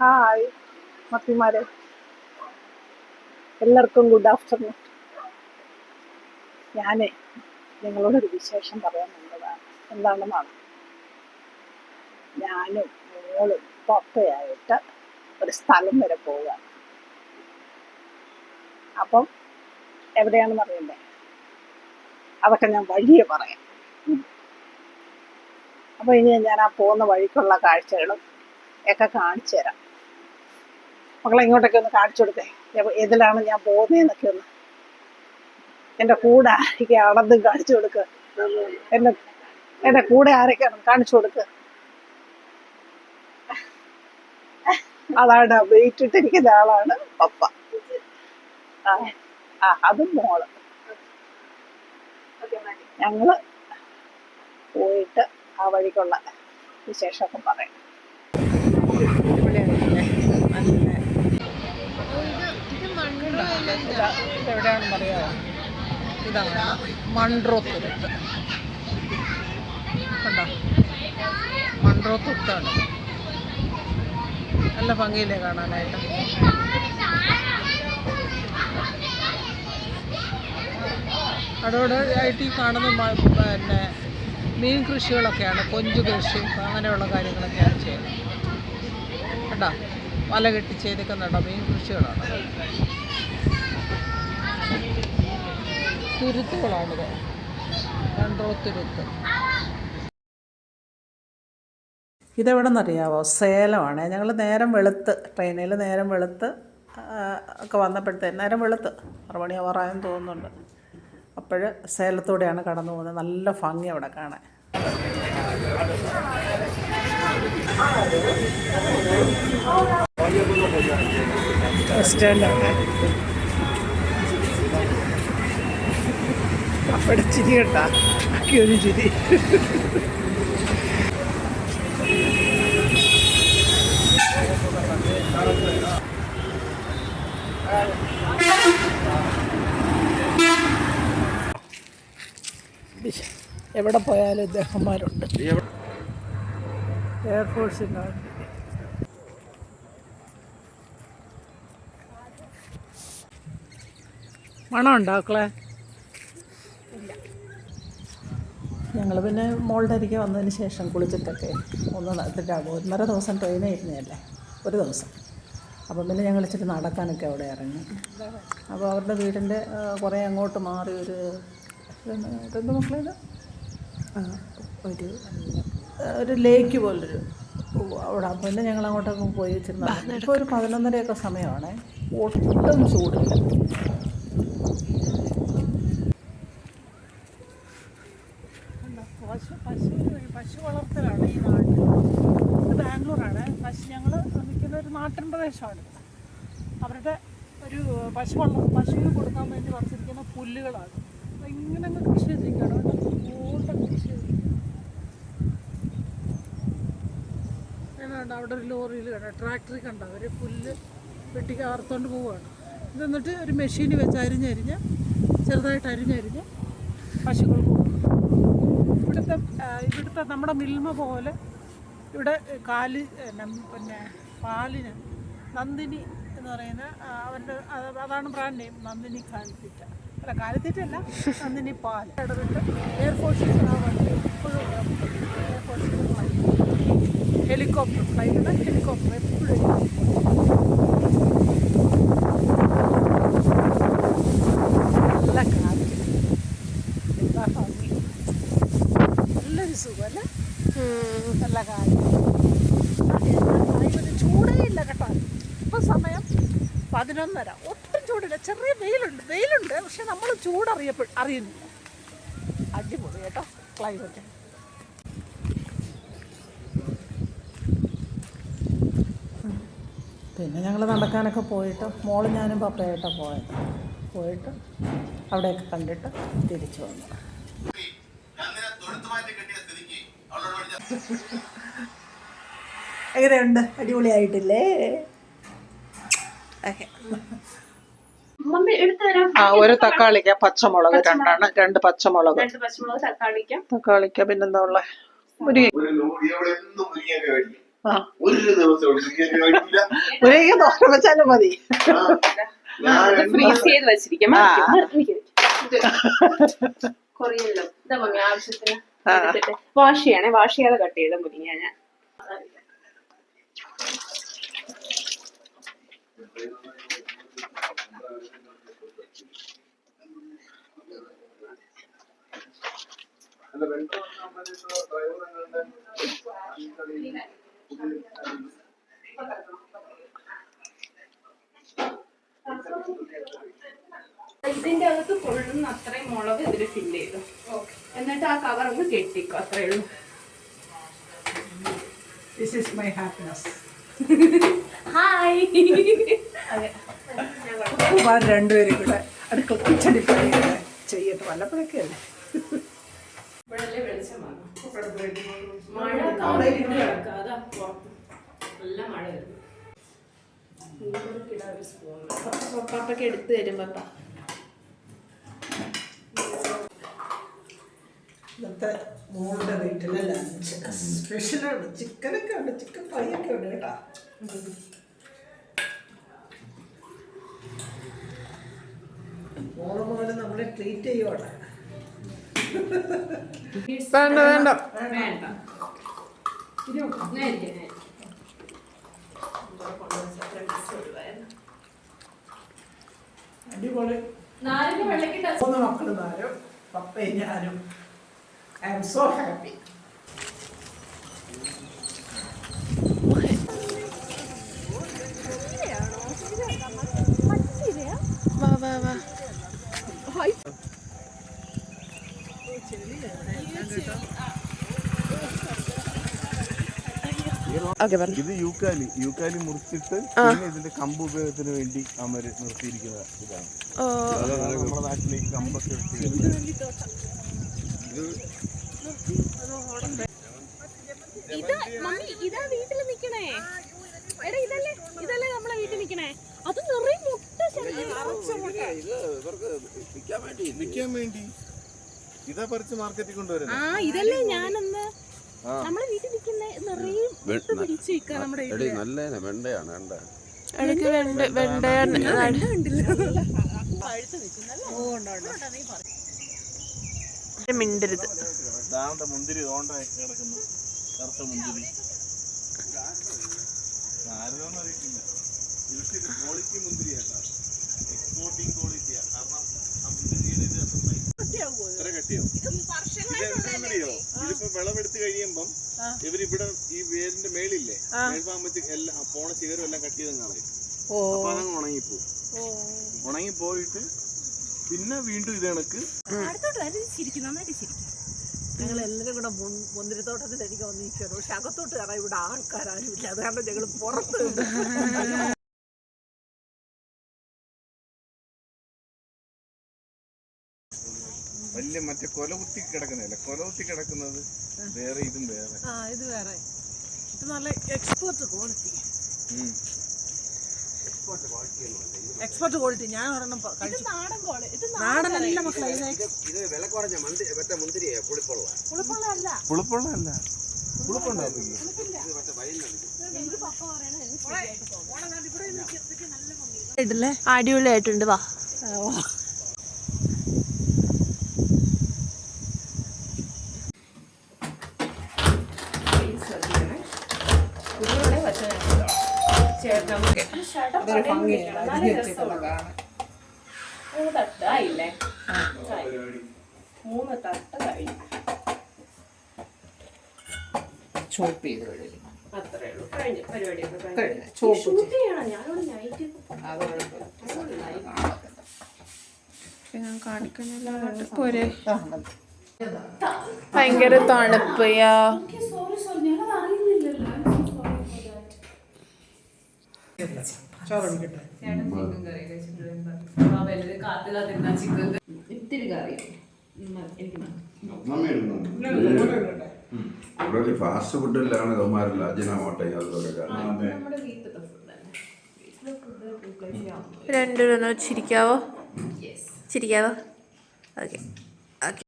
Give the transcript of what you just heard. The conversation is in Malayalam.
ഹായ് മത്തിമാരെ എല്ലാവർക്കും ഗുഡ് ആഫ്റ്റർനൂൺ ഞാൻ നിങ്ങളോടൊരു വിശേഷം പറയാൻ വന്നതാണ്. എന്താണെന്നാണ് ഞാനും മോളും പപ്പയായിട്ട് ഒരു സ്ഥലം വരെ പോവുക അപ്പം എവിടെയാണെന്ന് അറിയണ്ടേ? അതൊക്കെ ഞാൻ വഴിയെ പറയാം. അപ്പോൾ ഇനി ഞാൻ ആ പോകുന്ന വഴിക്കുള്ള കാഴ്ചകളും ഒക്കെ കാണിച്ചു തരാം മക്കളെ ഇങ്ങോട്ടൊക്കെ ഒന്ന് കാണിച്ചു കൊടുത്തേ. എവ- ഏതിലാണ് ഞാൻ പോകുന്നതെന്നൊക്കെ ഒന്ന്. എന്റെ കൂടെ ആരൊക്കെ കാണിച്ചു കൊടുക്കുക എന്റെ എന്റെ കൂടെ ആരൊക്കെയാണ് കാണിച്ചു കൊടുക്കുക അതാണ് വെയിറ്റ് ഇട്ടിരിക്കുന്ന ആളാണ് പപ്പ. ആ അതും മോൾ. ഞങ്ങൾ പോയിട്ട് ആ വഴിക്കുള്ള വിശേഷമൊക്കെ പറയാം. എവിടെയാണെന്ന് അറിയാമോ ഇതാണ് മൺട്രോ തുരുത്ത് കണ്ടോ? മൺട്രോ തുരുത്താണ് നല്ല ഭംഗിയില്ലേ കാണാനായിട്ട്. അതോടെ ആയിട്ട് ഈ കാണുന്ന പിന്നെ മീൻ കൃഷികളൊക്കെയാണ് കൊഞ്ച് കൃഷി അങ്ങനെയുള്ള കാര്യങ്ങളൊക്കെയാണ് ചെയ്യുന്നത്. കേട്ടോ വല കെട്ടി ചെയ്തേക്കുന്നുണ്ടോ മീൻ കൃഷികളാണ്? തുരുത്തുകളാണിത്. രണ്ടോ തുരുത്ത്. ഇതെവിടെ നിന്നറിയാവോ സേലമാണ്. ഞങ്ങൾ നേരം വെളുത്ത് ട്രെയിനിൽ നേരം വെളുത്ത് ഒക്കെ വന്നപ്പോഴത്തേന് നേരം വെളുത്ത് ആറ് മണി തോന്നുന്നുണ്ട്. അപ്പോൾ സേലത്തൂടെയാണ് കടന്നു പോകുന്നത്. നല്ല ഭംഗി അവിടെ കാണാൻ. ബസ് സ്റ്റാൻഡാണ് അവിടെ ചിരി കേട്ടാ. ഒരു ചിരി. എവിടെ പോയാലും ഇദ്ദേഹന്മാരുണ്ട്. എയർഫോഴ്സിന്റെ മണമുണ്ടോ ഉണ്ടാക്കളെ ഞങ്ങൾ പിന്നെ മോളുടെ അരികെ വന്നതിന് ശേഷം കുളിച്ചിട്ടൊക്കെ ഒന്ന് ഒന്നര ദിവസം ട്രെയിനേ ഇരുന്നതല്ലേ ഒരു ദിവസം. അപ്പം പിന്നെ ഞങ്ങൾ ഇച്ചിരി നടക്കാനൊക്കെ അവിടെ ഇറങ്ങി. അപ്പോൾ അവരുടെ വീടിന്റെ കുറേ അങ്ങോട്ട് മാറി ഒരു രണ്ട് മക്കളേത് മക്കളെ ഒരു ഒരു ലേക്ക് പോലൊരു അവിടെ. പിന്നെ ഞങ്ങൾ അങ്ങോട്ടൊക്കെ പോയി ഇച്ചിരി ഇപ്പോൾ ഒരു പതിനൊന്നരയൊക്കെ സമയമാണേ. ഒട്ടും ചൂടില്ല പശു പശു പശു വളർത്തലാണ് ഈ നാട്ടിൽ ഇത് ബാംഗ്ലൂരാണ് പശു ഞങ്ങൾ നിൽക്കുന്ന ഒരു നാട്ടിൻ പ്രദേശമാണ് അവരുടെ ഒരു പശു പശുവിന് കൊടുക്കാൻ വേണ്ടി വച്ചിരിക്കുന്ന പുല്ലുകളാണ്. ഇങ്ങനെ അങ്ങ് കൃഷി ഓട്ടം കൃഷി കണ്ട അവിടെ ഒരു ലോറിയിൽ കണ്ട ട്രാക്ടറിൽ കണ്ട അവർ പുല്ല് വെട്ടിക്ക് അറുത്തോണ്ട് പോവുകയാണ്. ഇത് എന്നിട്ട് ഒരു മെഷീൻ വെച്ച് അരിഞ്ഞരിഞ്ഞ് ചെറുതായിട്ട് അരിഞ്ഞരിഞ്ഞ് പശുക്കൾക്ക് കൊടുക്കും ഇവിടുത്തെ ഇവിടുത്തെ നമ്മുടെ മിൽമ പോലെ ഇവിടെ കാലി പിന്നെ പാലിന് നന്ദിനി എന്ന് പറയുന്ന അവരുടെ അത് അതാണ് ബ്രാൻഡ് നെയിം നന്ദിനി കാലിത്തീറ്റ. അല്ല കാലിത്തീറ്റ അല്ല നന്ദിനി പാൽ. ഇടപെട്ട് എയർഫോഴ്സിൽ എപ്പോഴും എയർഫോഴ്സിൽ ഹെലികോപ്റ്റർ ഫ്ലൈറ്റ് ഹെലികോപ്റ്റർ എപ്പോഴും നല്ല കാറ്റ് എന്താ ഭംഗി നല്ലൊരു സുഖം അല്ലേ നല്ല കാര്യം ക്ലൈമറ്റ് ചൂടേ ഇല്ല കേട്ടോ ഇപ്പം സമയം പതിനൊന്നര. ഒട്ടും ചൂടില്ല. ചെറിയ വെയിലുണ്ട്. വെയിലുണ്ട്. പക്ഷെ നമ്മൾ ചൂട് അറിയപ്പെ അറിയുന്നില്ല. അടിപൊളി കേട്ടോ. ക്ലൈമറ്റ്. പിന്നെ ഞങ്ങൾ നടക്കാനൊക്കെ പോയിട്ട് മോൾ ഞാനും പപ്പയായിട്ടാണ് പോയത് പോയിട്ട് അവിടെയൊക്കെ കണ്ടിട്ട് തിരിച്ചു വന്നു. എങ്ങനെയുണ്ട്? അടിപൊളിയായിട്ടില്ലേ ഓക്കെ മമ്മി എടുത്തു തരാം ആ ഒരു തക്കാളിക്ക പച്ചമുളക് രണ്ടാണ് രണ്ട് പച്ചമുളക്. രണ്ട് പച്ചമുളക് തക്കാളിക്ക. തക്കാളിക്ക പിന്നെന്താ ഉള്ള? മുരിങ്ങ വെച്ചാലും മതി. ഫ്രീസ് ചെയ്ത് വെച്ചിരിക്കും. വാഷ് ചെയ്യണേ വാഷ് ചെയ്യാതെ കട്ട് ചെയ്ത മുരിങ്ങ ഞാൻ. ഇതിന്റെ അകത്ത് കൊള്ളുന്ന അത്രയും മുളക് ഇതിൽ ഫില്ല് ചെയ്തു. എന്നിട്ട് ആ കവർ ഒന്ന് കെട്ടിക്കോ അത്രേ ഉള്ളൂ. This is ഹായ് രണ്ടുപേരും കൂടെ അടുക്കള കിച്ചടി ചെയ്യട്ട്. വല്ലപ്പോഴൊക്കെ ചെയ്യട്ടെ വല്ലപ്പോഴൊക്കെ അല്ലേ ഇവിടെല്ലേ വെളിച്ചം വന്നു മഴ അവിടെ ഇരുന്ന് കിടക്കാം. അതാ പുറത്ത്. നല്ല മഴ വരുന്നു. ഇവിടേക്കിടാൻ ഒരു spoon. എടുത്തു തരും പപ്പ. ഇന്നത്തെ മോളുടെ വീട്ടിലെ ലഞ്ച് സ്പെഷ്യലാണ് ചിക്കനൊക്കെ ഉണ്ട്. ചിക്കൻ ഫ്രൈ ഒക്കെ ഉണ്ട് കേട്ടാ. മോൾ മോൾ നമ്മളെ ട്രീറ്റ് ചെയ്യുവാണ്. Dress വേണ്ട. അടിപൊളി മൂന്ന് മക്കൾ നാലും പപ്പയും ഞാനും. ഐ ആം സോ ഹാപ്പി വാ വാ വാ ഓക്കെ പറഞ്ഞു ഇത് യൂക്കാലി. യൂക്കാലി മുറിച്ചിട്ട് ഇതിന്റെ കമ്പ് ഉപയോഗത്തിന് വേണ്ടി അമര് നിർത്തിയിരിക്കുന്ന ഇതാണ്. നമ്മുടെ നാട്ടിലേക്ക് കമ്പൊക്കെ. ഇതാ വീട്ടിൽ നിക്കണേ. എടാ ഇതല്ലേ ഇതല്ലേ നമ്മളെ വീട്ടിൽ നിക്കണേ. അത് നിറയെ മുട്ട വേണ്ടി. ഇതാ പറിച്ച് മാർക്കറ്റിൽ ആ കൊണ്ടുവരുന്നത് ഇതല്ലേ ഞാനന്ന് ആ. നമ്മളെ വീട്ടിൽ നിക്കുന്നേ നിറയെ പിടിച്ചു നിൽക്കുക നമ്മുടെ എടി നല്ല വെണ്ടയാണ് വെണ്ട. എനിക്ക് വെണ്ട വെണ്ടയാണ് മിണ്ടരുത് മുന്തിരി കിടക്കുന്നു. കറുത്ത മുന്തിരി. ക്വാളിറ്റി മുന്തിരി കേട്ടാ. എക്സ്പോർട്ടിങ് ക്വാളിറ്റിയാ കാരണം ആ മുന്തിരിയുടെ ഇത്. ഇത്ര കട്ടിയാവും. ഇതെന്താണെന്നറിയോ ഇതിപ്പോ വിളവെടുത്ത് കഴിയുമ്പം ഇവരിവിടെ ഈ വേരിന്റെ മേളില്ലേ? മേൽഭാഗത്ത് എല്ലാം പോണ ചികരും എല്ലാം കട്ട് ചെയ്ത് കളയും. അപ്പൊ അതങ്ങ് ഉണങ്ങിപ്പോ ഉണങ്ങിപ്പോയിട്ട് പിന്നെ വീണ്ടും ഇത് കണക്ക് ഞങ്ങൾ എല്ലാവരും കൂടെ മുന്തിരിത്തോട്ടത്തിലായിരിക്കും മുന്തിരിത്തോട്ടത്തിൽ എനിക്ക് വന്നിരിക്കുകയാണ്. പക്ഷെ അകത്തോട്ട് കയറാൻ ഇവിടെ ആൾക്കാരും ഇല്ല അത് കാരണം ഞങ്ങൾ പുറത്ത് വലിയ മറ്റേ കൊലകുത്തി കിടക്കുന്നില്ല കൊലകുത്തി കിടക്കുന്നത് വേറെ ഇതും വേറെ. ആ ഇത് വേറെ. ഇത് നല്ല എക്സ്പോർട്ട് ക്വാളിറ്റി. എക്സ്പോർട്ട് ക്വാളിറ്റി ഞാൻ ഒരെണ്ണം കഴിച്ചു. നാടൻ കോൾ ഇത് നാടനല്ല മക്കളെ ഇത് ഇത് വില കുറഞ്ഞ മന്തി മറ്റേ മുന്തിരിയെ പുളിപ്പുള്ള. പുളിപ്പുണ്ടാവില്ല അടിപൊളിയായിട്ടുണ്ട്. വാ. അതൊരു ഭംഗിയല്ല അരിഞ്ഞ് മൂന്ന് തട്ട്. കഴിഞ്ഞു. ചോപ്പ് ചെയ്ത് കഴിയും അത്രേ ഉള്ളൂ. കഴിഞ്ഞു. പരിപാടിയൊക്കെ കഴിഞ്ഞു. കഴിഞ്ഞു. ചോപ്പ് ഷൂട്ട് ചെയ്യണം. ഞാനോട് നൈറ്റ് ഞാൻ കാണിക്കുന്നില്ല. ഭയങ്കര തണുപ്പയാ സോറി സോറി ഞാനത് ചോറൊഴിക്കട്ടെ ഇത്തിരി കറി. ഇവിടെ ഫാസ്റ്റ് ഫുഡിലാണ് അതുപോലെ ചെയ്യാൻ രണ്ടുപേരൊന്ന് ചിരിക്കാവോ? യെസ് ചിരിക്കാവോ? Okay okay